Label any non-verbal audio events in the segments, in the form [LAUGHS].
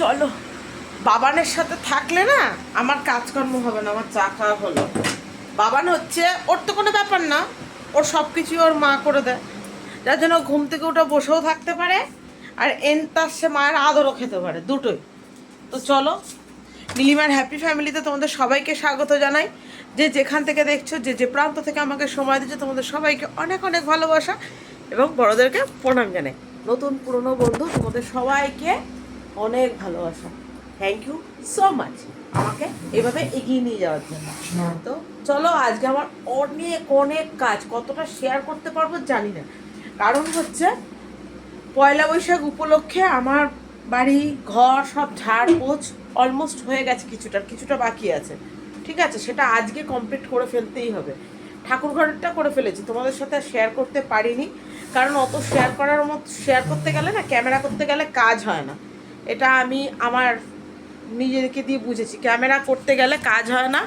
চলো, বাবানের সাথে থাকলে না আমার কাজকর্ম হবে না, আমার চা খাওয়া হলো। বাবান হচ্ছে, ওর তো কোনো ব্যাপার না, ওর সব কিছু ওর মা করে দেয়। যার জন্য ঘুম থেকে উঠে বসেও থাকতে পারে, আর এন তার সে মায়ের আদরও খেতে পারে, দুটোই। তো চলো, নীলিমার হ্যাপি ফ্যামিলিতে তোমাদের সবাইকে স্বাগত জানাই। যে যেখান থেকে দেখছ, যে যে প্রান্ত থেকে আমাকে সময় দিচ্ছে, তোমাদের সবাইকে অনেক অনেক ভালোবাসা এবং বড়োদেরকে প্রণাম জানাই। নতুন পুরনো বন্ধু তোমাদের সবাইকে অনেক ভালোবাসা। থ্যাংক ইউ সো মাচ আমাকে এভাবে এগিয়ে নিয়ে যাওয়ার জন্য। তো চলো আজকে আমার অনেক অনেক কাজ, কতটা শেয়ার করতে পারব জানি না। কারণ হচ্ছে, পয়লা বৈশাখ উপলক্ষে আমার বাড়ি, ঘর সব ঝাড় পোছ অলমোস্ট হয়ে গেছে কিছুটা কিছুটা বাকি আছে। ঠিক আছে, সেটা আজকে কমপ্লিট করে ফেলতেই হবে। ঠাকুর ঘরটা করে ফেলেছি, তোমাদের সাথে শেয়ার করতে পারিনি। কারণ অত শেয়ার করার মতো শেয়ার করতে গেলে না ক্যামেরা করতে গেলে কাজ হয় না। এটা আমি আমার নিজেকে দিয়ে বুঝেছি। ক্যামেরা করতে গেলে কাজ হয় না।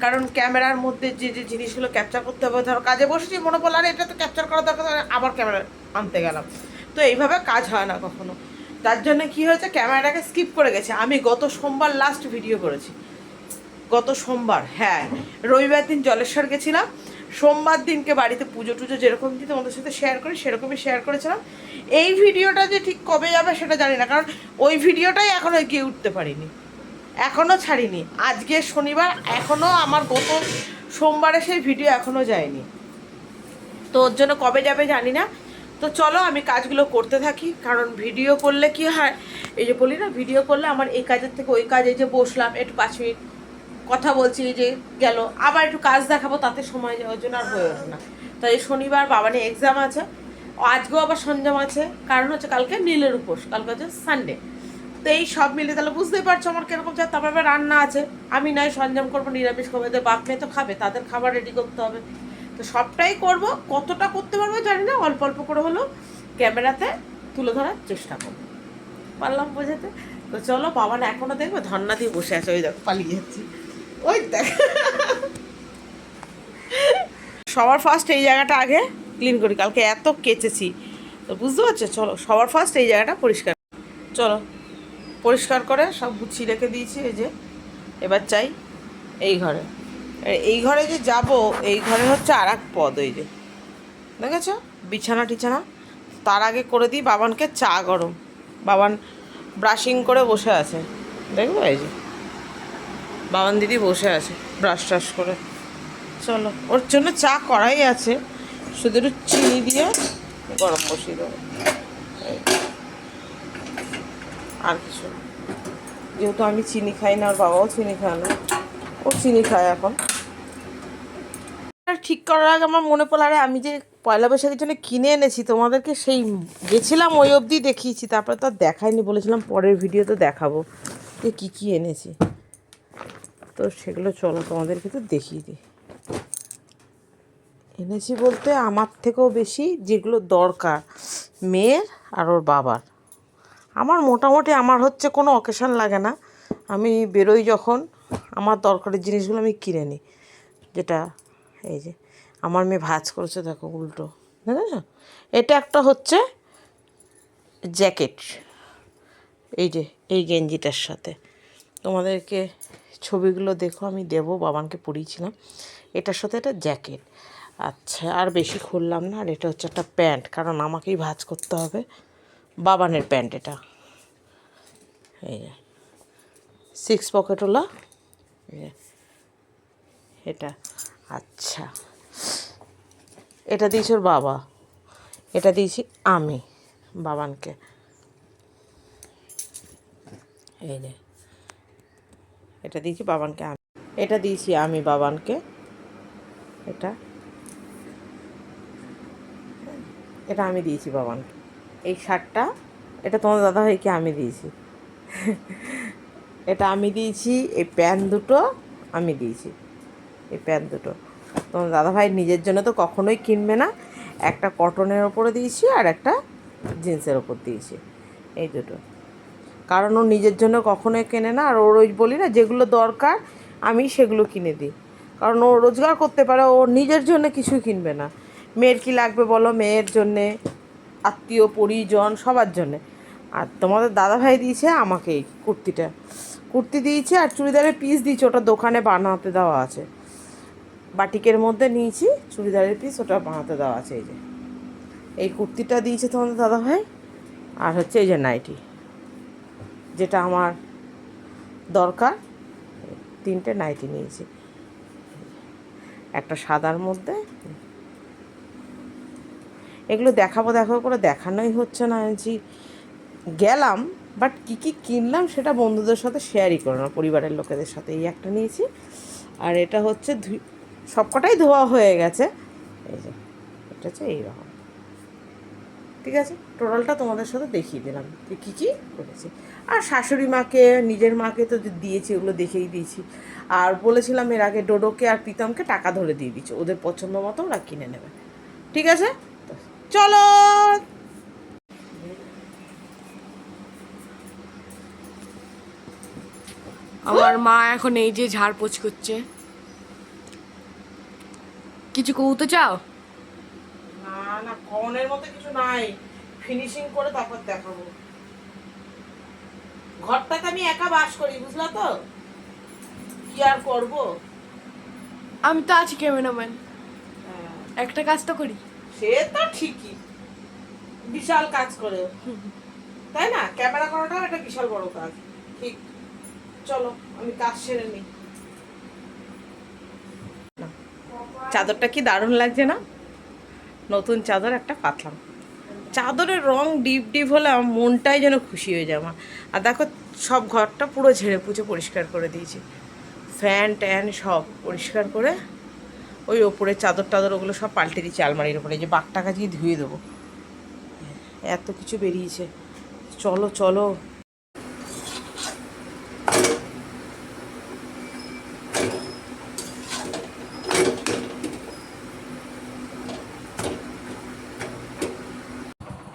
কারণ ক্যামেরার মধ্যে যে যে জিনিসগুলো ক্যাপচার করতে হবে, ধরো কাজে বসেছি, মনে পড়ল, আর এটা তো ক্যাপচার করা দরকার আবার ক্যামেরা আনতে গেলাম। তো এইভাবে কাজ হয় না কখনো। তার জন্য কি হয়েছে, ক্যামেরাটাকে স্কিপ করে গেছে। আমি গত সোমবার লাস্ট ভিডিও করেছি। গত সোমবার হ্যাঁ। রবিবার দিন জলেশ্বর গেছিলাম। সোমবার দিনকে বাড়িতে পুজো টুজো যেরকম দিন তোমাদের সাথে শেয়ার করি, সেরকমই শেয়ার করেছিলাম। এই ভিডিওটা যে ঠিক কবে যাবে সেটা জানি না, কারণ ওই ভিডিওটাই এখনও গিয়ে উঠতে পারিনি। এখনও ছাড়িনি। আজকে শনিবার এখনও আমার গত সোমবারে সেই ভিডিও এখনও যায়নি। তো ওর জন্য কবে যাবে জানি না। তো চলো আমি কাজগুলো করতে থাকি, কারণ ভিডিও করলে কি হয়? এই যে বলি না, ভিডিও করলে আমার এই কাজের থেকে ওই কাজে যে বসলাম, একটু পাঁচ মিনিট কথা বলছি যে গেল, আবার একটু কাজ দেখাবো, তাতে সময় যাওয়ার জন্য আর হয়ে ওঠে না। তো এই শনিবার বাবানে এক্সাম আছে, আজকেও আবার সঞ্জাম আছে, কারণ হচ্ছে কালকে নীলের উপোস, কালকে হচ্ছে সানডে তো এই সব মিলে তাহলে বুঝতেই পারছ আমার কীরকম যা তারপর আবার রান্না আছে। আমি নয় সঞ্জাম করব, নিরামিষ করব এদের বাপ মেয়ে তো খাবে, তাদের খাবার রেডি করতে হবে। তো সবটাই করব, কতটা করতে পারব জানি না, অল্প অল্প করে হলেও ক্যামেরাতে তুলে ধরার চেষ্টা করব। পারলাম বোঝাতে? তো চলো, বাবা না এখনও দেখবে ধর্না দিয়ে বসে আছে, ওই দেখো, পালিয়ে যাচ্ছি। ওই দেখ। সবার ফার্স্ট এই জায়গাটা আগে ক্লিন করি, কালকে এত কেচেছি। তো বুঝতে পারছ? চলো, সবার ফার্স্ট এই জায়গাটা পরিষ্কার। চলো, পরিষ্কার করে সব গুছিয়ে রেখে দিয়েছি, এই যে। এবার চাই এই ঘরে। এই ঘরে যে যাব, এই ঘরে হচ্ছে আর এক পদ ওই যে। দেখেছ? বিছানা টিছানা। তার আগে করে দিই বাবানকে চা গরম। বাবান ব্রাশিং করে বসে আছে। দেখব এই যে? বাবান দিদি বসে আছে ব্রাশ ট্রাশ করে। চলো, ওর জন্য চা করাই আছে, শুধু একটু চিনি দিয়ে গরম বসিয়ে দেবো। আর কিছু যেহেতু আমি চিনি খাই না, ওর বাবাও চিনি খায় না, ও চিনি খায় এখন। ঠিক করার আগে আমার মনে পড়ল, আরে আমি যে পয়লা বৈশাখের জন্য কিনে এনেছি, তোমাদেরকে সেই গেছিলাম ওই অবধি দেখিয়েছি, তারপরে তো আর দেখাইনি বলেছিলাম পরের ভিডিওতে দেখাবো, যে কী কী এনেছি। তো সেগুলো চলো তোমাদেরকে তো দেখিয়ে দিই। এনেছি বলতে আমার থেকেও বেশি যেগুলো দরকার, মেয়ের আর ওর বাবার। আমার মোটামুটি আমার হচ্ছে কোনো অকেশান লাগে না। আমি বেরোই যখন, আমার দরকারের জিনিসগুলো আমি কিনে নিই। যেটা এই যে আমার মেয়ে ভাজ করেছে, দেখো উল্টো। এটা একটা হচ্ছে জ্যাকেট। এই যে, এই গেঞ্জিটার সাথে। তোমাদেরকে ছবিগুলো দেখো, আমি দেবো, বাবানকে পরিয়েছিলাম। এটার সাথে একটা জ্যাকেট। আচ্ছা আর বেশি খুললাম না, আর এটা হচ্ছে একটা প্যান্ট, কারণ আমাকেই ভাজ করতে হবে। বাবানের প্যান্ট এটা। এই যে সিক্স পকেটওয়ালা এটা। আচ্ছা এটা দিয়েছি ওর বাবা। এটা দিয়েছি আমি, বাবানকে। এই যে এটা দিয়েছি বাবানকে আমি। এটা দিয়েছি আমি বাবানকে। এটা। এটা আমি দিয়েছি বাবানকে। এই শার্টটা, এটা তোমার দাদাভাইকে আমি দিয়েছি। এটা আমি দিয়েছি, এই প্যান্ট দুটো আমি দিয়েছি। এই প্যান্ট দুটো। তোমার দাদাভাই নিজের জন্য তো কখনোই কিনবে না। একটা কটনের ওপরে দিয়েছি আর একটা জিন্সের ওপর দিয়েছি। এই দুটো। কারণ ও নিজের জন্য কখনোই কেনে না, আর ওর ওই বলি না, যেগুলো দরকার আমি সেগুলো কিনে দিই। কারণ ও রোজগার করতে পারে, ও নিজের জন্য কিছুই কিনবে না। মেয়ের কি লাগবে বলো? মেয়ের জন্যে, আত্মীয়, পরিজন, সবার জন্যে। আর তোমাদের দাদা ভাই দিয়েছে আমাকে এই কুর্তিটা। কুর্তি দিয়েছে আর চুড়িদারের পিস দিয়েছে, ওটা দোকানে বানাতে দেওয়া আছে। বাটিকের মধ্যে নিয়েছি, চুড়িদারের পিস ওটা বানাতে দেওয়া আছে, এই যে। এই কুর্তিটা দিয়েছে তোমাদের দাদা ভাই আর হচ্ছে এই যে নাইটি। যেটা আমার দরকার, তিনটে নাইটি নিয়েছি। একটা সাদার মধ্যে। এগুলো দেখাবো দেখাবো করে দেখানোই হচ্ছে না যে গেলাম বাট কী কী কিনলাম সেটা বন্ধুদের সাথে শেয়ারই করো না, পরিবারের লোকেদের সাথে। এই একটা নিয়েছি, আর এটা হচ্ছে সবকটাই ধোয়া হয়ে গেছে। এই যে, এটা হচ্ছে এইরকম। ঠিক আছে? টোটালটা তোমাদের সাথে দেখিয়ে দিলাম যে কী কী করেছি। আর শাশুড়ি মাকে, নিজের মাকে তো দিয়েছি, ওগুলো দেখেই দিয়েছি। আর বলেছিলাম এর আগে ডোডোকে আর প্রীতমকে টাকা ধরে দিয়ে দিচ্ছি ওদের পছন্দ মতো ওরা কিনে নেবে। ঠিক আছে? চলো! আমার মা এখন এই যে ঝাড়পোছ করছে। কিছু কৌতে চাও? কনের মতো কিছু নাই। ফিনিশিং করে তারপর দেখাবো। ঘরটাতে আমি একা বাস করি বুঝলা তো? কি আর করব? আমি তো আছি ক্যামেরাম্যান একটা কাজ তো করি। সে তো ঠিকই। বিশাল কাজ করে। তাই না? ক্যামেরা করাটাও একটা বিশাল বড় কাজ। ঠিক। চলো আমি কাজ সেরে নিই। চাদরটা কি দারুণ লাগছে না? নতুন চাদর একটা পাতলাম। চাদরের রং ডিপ ডিপ হলে আমার মনটাই যেন খুশি হয়ে যায় আমার আর দেখো, সব ঘরটা পুরো ঝেড়ে পুচে পরিষ্কার করে দিয়েছি। ফ্যান, ট্যান সব পরিষ্কার করে ওই ওপরে চাদর টাদর ওগুলো সব পাল্টে দিচ্ছি আলমারির ওপরে। যে বাঘ টাকা দিয়ে ধুয়ে দেবো। এত কিছু বেরিয়েছে। চলো চলো।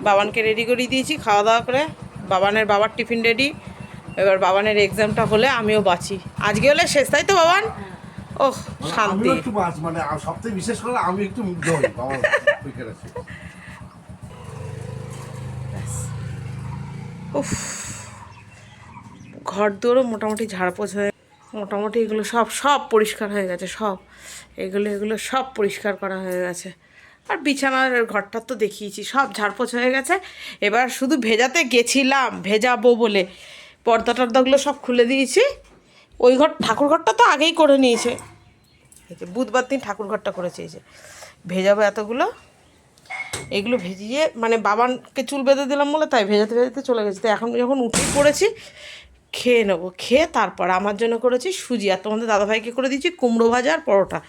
বাবানকে রেডি করে দিয়েছি খাওয়া দাওয়া করে বাবানের বাবার টিফিন রেডি এবার বাবানের এক্সামটা হলে আমিও বাঁচি। আজকে হলে শেষ তাই তো বাবান? ও শান্তি। একটু মাছ মানে সবথেকে বিশেষ করে আমি একটু মুগ্ধ হই বাবার উফ ঘর দৌড়ও মোটামুটি ঝাড়পোছ হয়ে মোটামুটি এগুলো সব সব পরিষ্কার হয়ে গেছে সব। এগুলো এগুলো সব পরিষ্কার করা হয়ে গেছে। আর বিছানার ঘরটা তো দেখিয়েছি, সব ঝাড়পোছ হয়ে গেছে। এবার শুধু ভেজাতে গেছিলাম, ভেজাবো বলে। পর্দা টর্দাগুলো সব খুলে দিয়েছি। ওই ঘর, ঠাকুর ঘরটা তো আগেই করে নিয়েছে। বুধবার দিন ঠাকুর ঘরটা করেছে যে ভেজাবো এতগুলো। এগুলো ভেজিয়ে মানে বাবানকে চুল বেঁধে দিলাম বলে তাই ভেজাতে ভেজাতে চলে গেছে। তো এখন যখন উঠেই পড়েছি, খেয়ে নেব। খেয়ে তারপর আমার জন্য করেছি সুজি। আর তোমাদের দাদাভাইকে করে দিয়েছি কুমড়ো ভাজা আর পরোটা।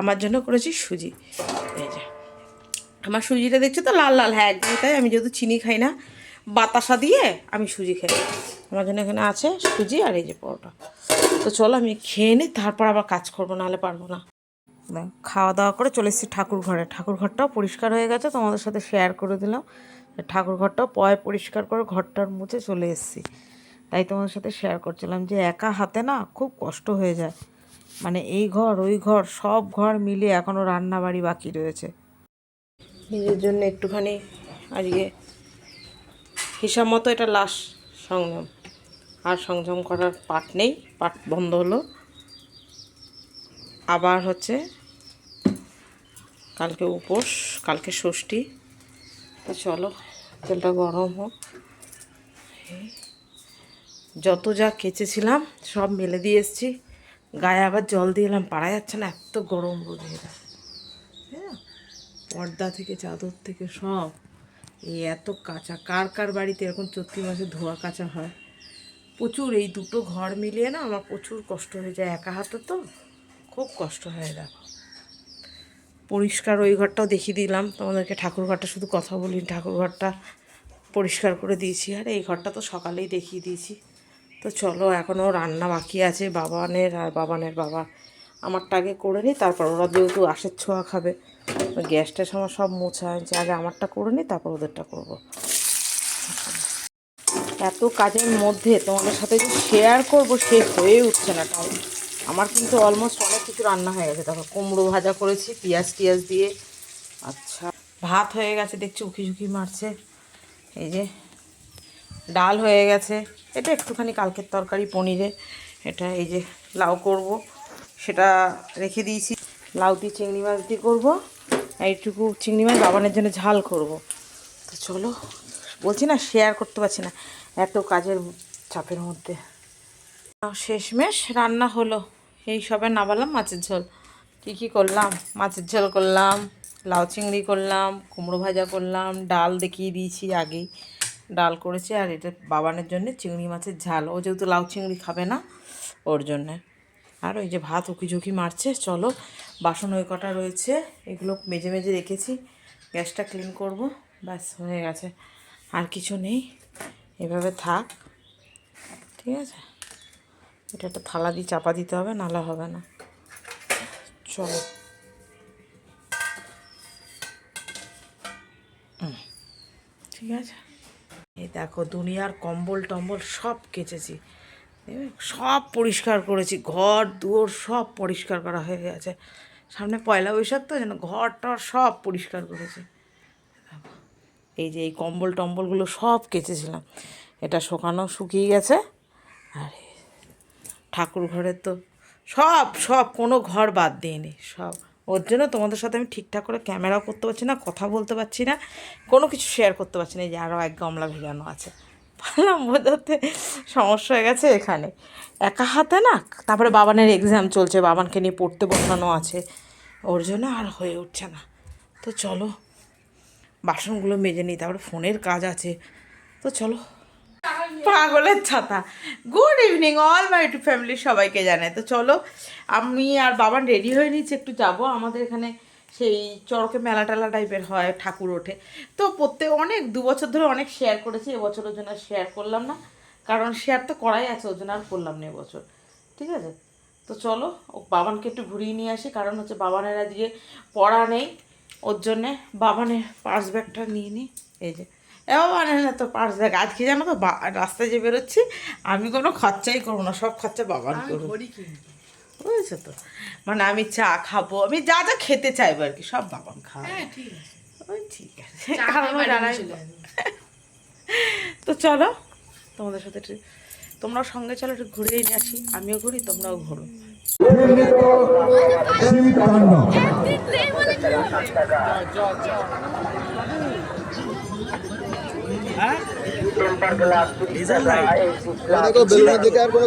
আমার জন্য করেছি সুজি। এই আমার সুজিটা দেখছ তো, লাল লাল। হ্যাঁ একদমই তাই। আমি যেহেতু চিনি খাই না, বাতাসা দিয়ে আমি সুজি খাই। আমার জন্য এখানে আছে সুজি আর এই যে পরোটা। তো চলো আমি খেয়ে নিই তারপর আবার কাজ করব, নাহলে পারব না। খাওয়া দাওয়া করে চলে এসেছি ঠাকুর ঘরে। ঠাকুর ঘরটাও পরিষ্কার হয়ে গেছে, তোমাদের সাথে শেয়ার করে দিলাম। ঠাকুর ঘরটাও পয় পরিষ্কার করে ঘরটার মুছে চলে এসেছি। তাই তোমাদের সাথে শেয়ার করছিলাম যে একা হাতে না খুব কষ্ট হয়ে যায়। মানে এই ঘর, ওই ঘর, সব ঘর মিলিয়ে এখনও রান্না বাড়ি বাকি রয়েছে। নিজের জন্য একটুখানি আজকে হিসাব মতো এটা লাস্ট সংযম। আর সংযম করার পাট নেই, পাট বন্ধ হলো। আবার হচ্ছে কালকে উপোস, কালকে ষষ্ঠী। তো চলো, তেলটা গরম হোক। যত যা কেচেছিলাম, সব মেলে দিয়ে এসেছি। গায়ে আবার জল দিয়ে এলাম পারা যাচ্ছে না, এত গরম রোদে হ্যাঁ? পর্দা থেকে, চাদর থেকে সব। এই এত কাঁচা, কার কার বাড়িতে এরকম চৈত্রি মাসে ধোয়া কাঁচা হয়? প্রচুর, এই দুটো ঘর মিলিয়ে না আমার প্রচুর কষ্ট হয়ে যায় একা হাতে তো। খুব কষ্ট হয়, দেখো। পরিষ্কার ওই ঘরটাও দেখিয়ে দিলাম। তোমাদেরকে ঠাকুর ঘরটা শুধু কথা বলি, ঠাকুর ঘরটা পরিষ্কার করে দিয়েছি। আর এই ঘরটা তো সকালেই দেখিয়ে দিয়েছি। তো চলো, এখনও রান্না বাকি আছে, বাবানের আর বাবানের বাবা। আমারটা আগে করে নিই তারপর ওরা যেহেতু আশের ছোঁয়া খাবে। ওই গ্যাস ট্যাস সব মোছা হয়েছে। আগে আমারটা করে নিই তারপর ওদেরটা করব। এত কাজের মধ্যে তোমাদের সাথে যে শেয়ার করব সে হয়ে উঠছে না টাইম আমার কিন্তু অলমোস্ট অনেক কিছু রান্না হয়ে গেছে। দেখো, কুমড়ো ভাজা করেছি, পেঁয়াজ টিয়াজ দিয়ে। আচ্ছা ভাত হয়ে গেছে, দেখছি উকি ঝুঁকি মারছে। এই যে, ডাল হয়ে গেছে। এটা একটুখানি কালকের তরকারি পনিরে এটা এই যে, লাউ করব। সেটা রেখে দিয়েছি। লাউ দিয়ে চিংড়ি মাছ দিয়ে করব। এইটুকু চিংড়ি মাছ বাবানের জন্য ঝাল করব। তো চলো, বলছি না শেয়ার করতে পারছি না, এত কাজের চাপের মধ্যে। শেষমেশ রান্না হলো। এই সবে নামালাম মাছের ঝোল। কী কী করলাম? মাছের ঝোল করলাম, লাউ চিংড়ি করলাম, কুমড়ো ভাজা করলাম, ডাল দেখিয়ে দিয়েছি আগেই। ডাল করেছে আর এটা বাবানের জন্য চিংড়ি মাছের ঝাল। ও যেহেতু লাউ চিংড়ি খাবে না, ওর জন্যে। আর ওই যে ভাত উকি ঝুঁকি মারছে, চলো বাসন ওই কটা রয়েছে, এগুলো মেজে মেজে রেখেছি। গ্যাসটা ক্লিন করব, ব্যাস, হয়ে গেছে। আর কিছু নেই, এভাবে থাক, ঠিক আছে? এটা একটা থালা দিয়ে চাপা দিতে হবে নালা হবে না। চলো। ঠিক আছে? এই দেখো, দুনিয়ার কম্বল টম্বল সব কেচেছি? সব পরিষ্কার করেছি, ঘর, দুয়ার সব পরিষ্কার করা হয়ে গেছে। সামনে পয়লা বৈশাখ তো, যেন ঘর টর সব পরিষ্কার করেছি। এই যে এই কম্বল টম্বলগুলো সব কেচেছিলাম। এটা শুকানো শুকিয়ে গেছে। আর, ঠাকুর ঘরের তো সব সব কোনো ঘর বাদ দিইনি, সব। ওর জন্য তোমাদের সাথে আমি ঠিকঠাক করে ক্যামেরাও করতে পারছি না, কথা বলতে পারছি না, কোনো কিছু শেয়ার করতে পারছি না যে আরও এক গামলা ভেজানো আছে। পারলাম বোঝাতে সমস্যা হয়ে গেছে এখানে। একা হাতে না, তারপরে বাবানের এক্সাম চলছে, বাবানকে নিয়ে পড়তে বসানো আছে। ওর জন্য আর হয়ে উঠছে না। তো চলো, বাসনগুলো মেজে নিই, তারপরে ফোনের কাজ আছে। তো চলো, পাগলের ছাতা। Good evening all my to family সবাইকে জানাই। তো চলো, আমি আর বাবান রেডি হয়ে নিচ্ছি, একটু যাব। আমাদের এখানে সেই চড়কে মেলা টেলা টাইপের হয় ঠাকুর ওঠে। তো প্রত্যেক অনেক দু বছর ধরে অনেক শেয়ার করেছি এবছর ওর জন্য শেয়ার করলাম না। কারণ শেয়ার তো করাই আছে ওর জন্য আর করলাম না এবছর। ঠিক আছে? তো চলো ও বাবানকে একটু ঘুরিয়ে নিয়ে আসি কারণ হচ্ছে বাবানের আজকে পড়া নেই। ওর জন্যে বাবানের পার্স ব্যাগটা নিয়ে নিই এই যে এ বাবা না তো পার্স ব্যাগ আজকে জানো তো বা- রাস্তায় যে বেরোচ্ছি আমি কোনো খরচাই করব না সব খরচা বাবান করব বুঝেছ তো? মানে আমি চা খাব আমি যা যা খেতে চাইব আর কি সব বাবান খাওয়া ওই ঠিক আছে। তো চলো তোমাদের সাথে তোমরাও সঙ্গে চলো একটু ঘুরিয়ে নিয়ে আসি। আমিও ঘুরি তোমরাও ঘুরো। দেখো বেলুনের দিকে আর কোনো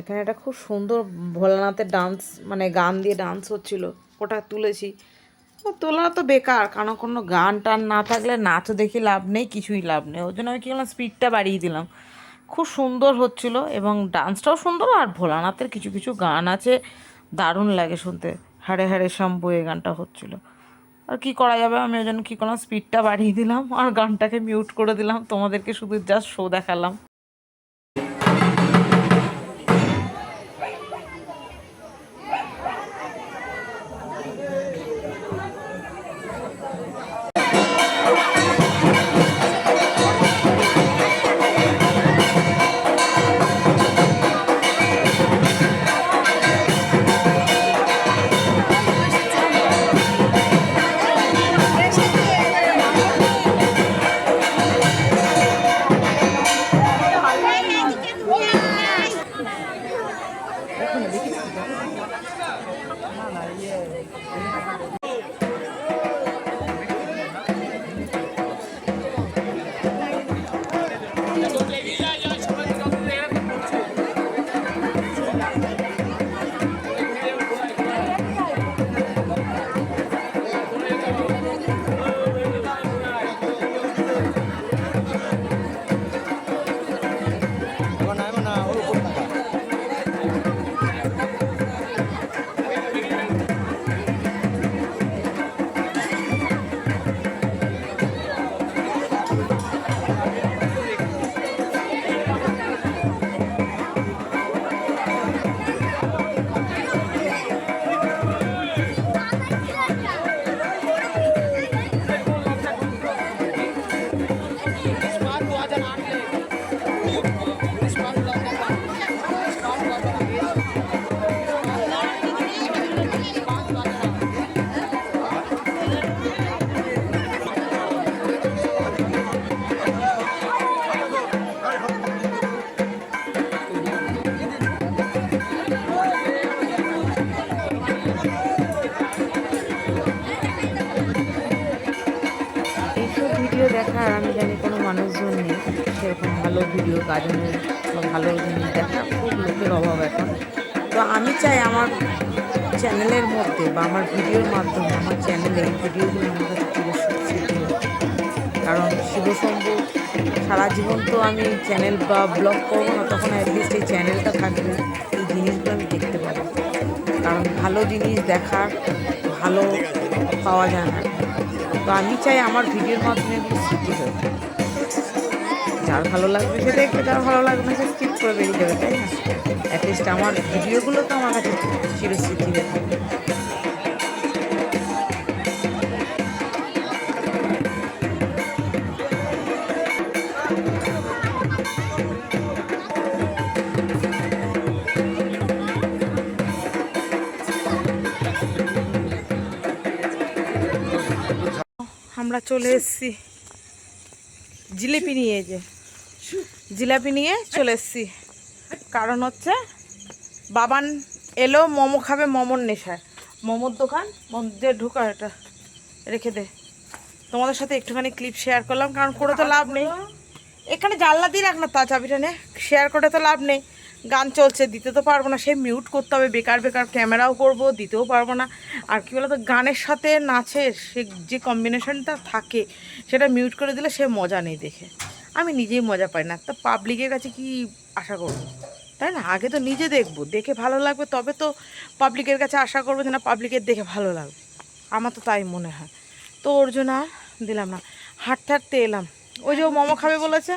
এখানে একটা খুব সুন্দর ভোলানাথের ডান্স মানে গান দিয়ে ডান্স হচ্ছিল। ওটা তুলেছি। তোলা তো বেকার, কারণ কোনো গান টান না থাকলে নাচও দেখি লাভ নেই, কিছুই লাভ নেই। ওই জন্য আমি কী করলাম স্পিডটা বাড়িয়ে দিলাম। খুব সুন্দর হচ্ছিল এবং ডান্সটাও সুন্দর, আর ভোলানাথের কিছু কিছু গান আছে, দারুণ লাগে শুনতে। হাড়ে হাড়ে শাম্পু এই গানটা হচ্ছিল। আর কি করা যাবে, আমি ওই জন্য কী করলাম স্পিডটা বাড়িয়ে দিলাম, আর গানটাকে মিউট করে দিলাম। তোমাদেরকে শুধু জাস্ট শো দেখালাম। Whoa. [LAUGHS] আমি চাই আমার চ্যানেলের মধ্যে বা আমার ভিডিওর মাধ্যমে, আমার চ্যানেলে ভিডিওগুলো আমার কাছে কারণ শিবশম্ভু সারা জীবন তো আমি চ্যানেল বা ব্লগ করব না, তখন অ্যাটলিস্ট এই চ্যানেলটা থাকবে, এই জিনিসগুলো আমি দেখতে পাবো। কারণ ভালো জিনিস দেখার ভালো পাওয়া যায় না। তো আমি চাই আমার ভিডিওর মাধ্যমে এগুলো স্মৃতি হোক। যার ভালো লাগবে সে দেখবে, যার ভালো লাগবে সে স্কিপ করে বেরিয়ে যাবে, তাই না? অ্যাটলিস্ট আমার ভিডিওগুলো তো আমার কাছে চিরস্মৃতি আমরা চলে এসেছি জিলিপি নিয়ে যে, জিলাপি নিয়ে চলে এসেছি। কারণ হচ্ছে বাবান এলো, মোমো খাবে মোমোর নেশায়। মোমোর দোকান মধ্যে ঢুকা এটা, রেখে দে। তোমাদের সাথে একটুখানি ক্লিপ শেয়ার করলাম, কারণ করে তো লাভ নেই। এখানে জানলা দিয়ে রাখ না তা চাবিটা নে। শেয়ার করে তো লাভ নেই। গান চলছে, দিতে তো পারব না। সে মিউট করতে হবে, বেকার বেকার ক্যামেরাও করব, দিতেও পারব না। আর কি বলতো, গানের সাথে নাচের সে যে কম্বিনেশনটা থাকে, সেটা মিউট করে দিলে সে মজা নেই দেখে। আমি নিজেই মজা পাই না। তো পাবলিকের কাছে কি আশা করব? তাই না? আগে তো নিজে দেখব। দেখে ভালো লাগবে, তবে তো পাবলিকের কাছে আশা করব যে না পাবলিকের দেখে ভালো লাগবে। আমার তো তাই মনে হয়। তো ওর জন্য আর দিলাম না, হাঁটতে হাঁটতে এলাম। ওই যে ও মোমো খাবে বলেছে,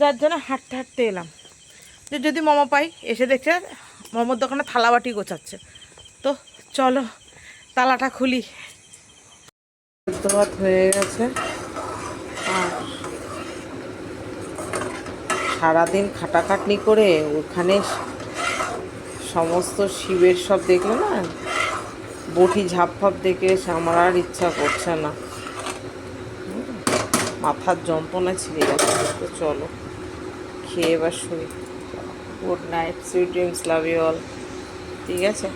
যার জন্য হাঁটতে হাঁটতে এলাম। যে যদি মোমো পাই, এসে দেখছে মোমোর দোকানে থালাবাটি গোছাচ্ছে। তো চলো, তালাটা খুলি। হয়ে গেছে। সারাদিন খাটাখাটনি করে ওখানে সমস্ত শিবের সব দেখলে না, বটি ঝাপ ফাপ দেখে আমার আর ইচ্ছা করছে না। মাথার যন্ত্রণা ছিঁড়ে গেছে। তো চলো, খেয়ে এবার শুই। Good night, sweet dreams, love you all. ঠিক আছে?